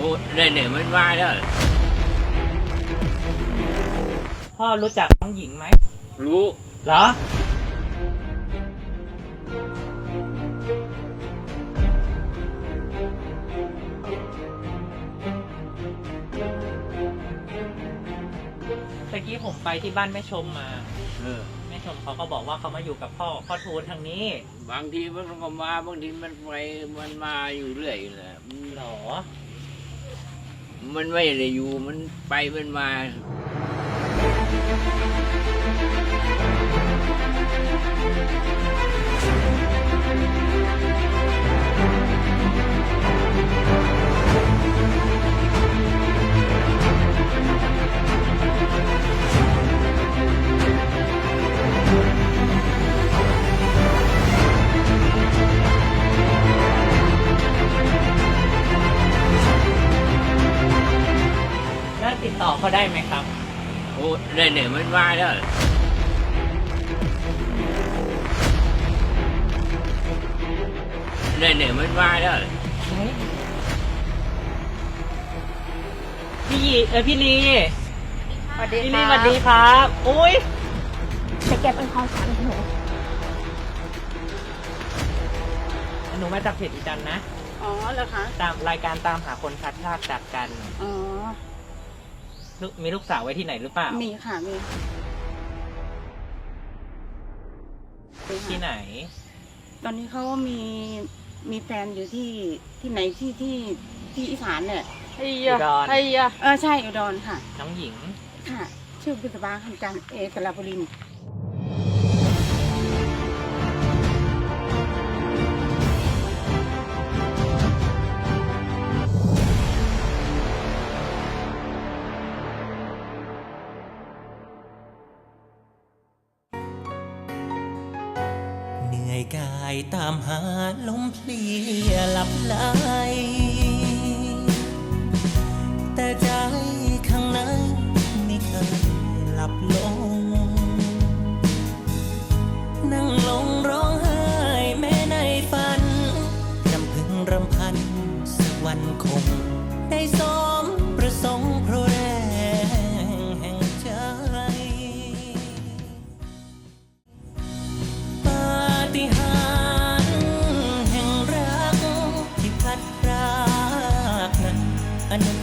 อ้ได้เนี่ยมันมาแล้วพ่อรู้จักน้องหญิงไหมรู้เหรอ ตะกี้ผมไปที่บ้านแม่ชมมา เออแม่ชมเขาก็บอกว่าเขามาอยู่กับพ่อพ่อทูนทางนี้บางทีมันก็มาบางทีมันไปมันมาอยู่เรื่อยแหละมันหรอ มันไม่ได้อยู่มันไปมันมา เขาได้ไหมครับ โอ้ได้เนี่ยมันมาแล้วได้เนี่ยมันมาแล้วพี่ยีเออพี่ลีสวัสดีพี่คลีรับสวัสดีครับอุ้ยจะเก็บเป็นความฝันของหนูหนูมาจากเพจอีจันนะ อ๋อเหรอคะ ตามรายการตามหาคนพัดพลาดจากกัน อ๋อ ลูกมีลูกสาวไว้ที่ไหนหรือเปล่า มีค่ะมีมีที่ค่ะไหน ตอนนี้เขามีมีแฟนอยู่ที่ที่ไหนที่ที่ที่อีสานเนี่ยไอ้อุยะดร ไอ้ยะเออใช่อุดรค่ะ น้องหญิง ค่ะ ชื่อบุษบาคำจันทร์เอกลาบุรินทร์ เหนื่อยกายตามหาลมเพลียหลับไหลแต่ใจข้างในไม่เคยหลับลง นั่งลงร้องไห้แม้ในฝันรำพึงรำพันสักวันคง ได้สมประสงค์พร